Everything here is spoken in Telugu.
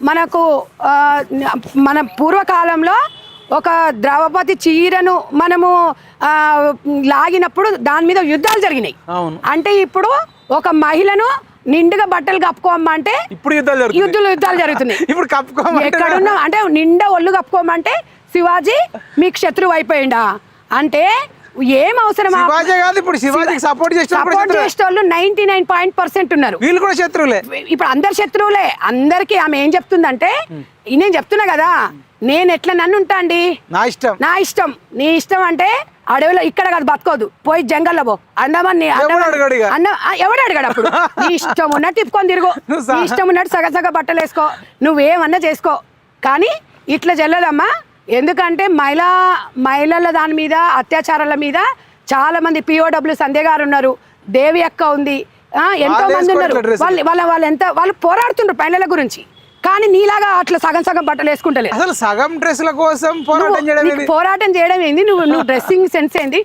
మనకు మన పూర్వకాలంలో ఒక ద్రౌపది చీరను మనము లాగినప్పుడు దాని మీద యుద్ధాలు జరిగినాయి. అంటే ఇప్పుడు ఒక మహిళను నిండుగా బట్టలు కప్పుకోమంటే ఇప్పుడు యుద్ధాలు యుద్ధాలు యుద్ధాలు జరుగుతున్నాయి. ఇప్పుడు కప్పుకోమంటే ఎక్కడున్నా అంటే నిండా ఒళ్ళు కప్పుకోమంటే శివాజీ మీకు శత్రువు అయిపోయిందా అంటే ఏం అవసరం ఆ- శివాజీ కాదు ఇప్పుడు శివాజీకి సపోర్ట్ చేసినప్పుడు సపోర్ట్ చేసే వాళ్ళు నైన్టీ నైన్ పాయింట్ పర్సెంట్ ఉన్నారు. వీళ్ళు కూడా శత్రువులే. ఇప్పుడు అందరు శత్రువులే. అందరికి ఆమె ఏం చెప్తుందంటే నేను చెప్తున్నా కదా నేను ఎట్లా నన్ను ఉంటా అండి నా ఇష్టం. నా ఇష్టం. నీ ఇష్టం అంటే అడవిలో ఇక్కడ కాదు బతకోదు. పోయి జంగల్లో పో. అండమాన్ నీ- ఎవడు అడగడు ఇక? అన్న- ఆ, ఎవడు అడగాడు అప్పుడు? నీ ఇష్టం ఉన్నట్టు తిప్పుకొని తిరుగు. నీ ఇష్టం ఉన్నట్టు సగ సగ బట్టలు వేసుకో. నువ్వేమన్నా చేసుకో. కానీ ఇట్లా చెల్లదమ్మా ఎందుకంటే మహిళా మహిళల దాని మీద అత్యాచారాల మీద చాలా మంది పిఓడబ్ల్యూ సంధ్య గారు ఉన్నారు దేవి అక్క ఉంది. ఎంతో మంది ఉన్నారు. వాళ్ళు వాళ్ళ వాళ్ళు ఎంత వాళ్ళు పోరాడుతుండ్రు మహిళల గురించి. కానీ నీలాగా అట్లా సగం సగం బట్టలు వేసుకుంటలేదు అసలు సగం డ్రెస్సుల కోసం పోరాటం చేయడం? పోరాటం చేయడం ఏంది? నువ్వు నువ్వు డ్రెస్సింగ్ సెన్స్ ఏంది?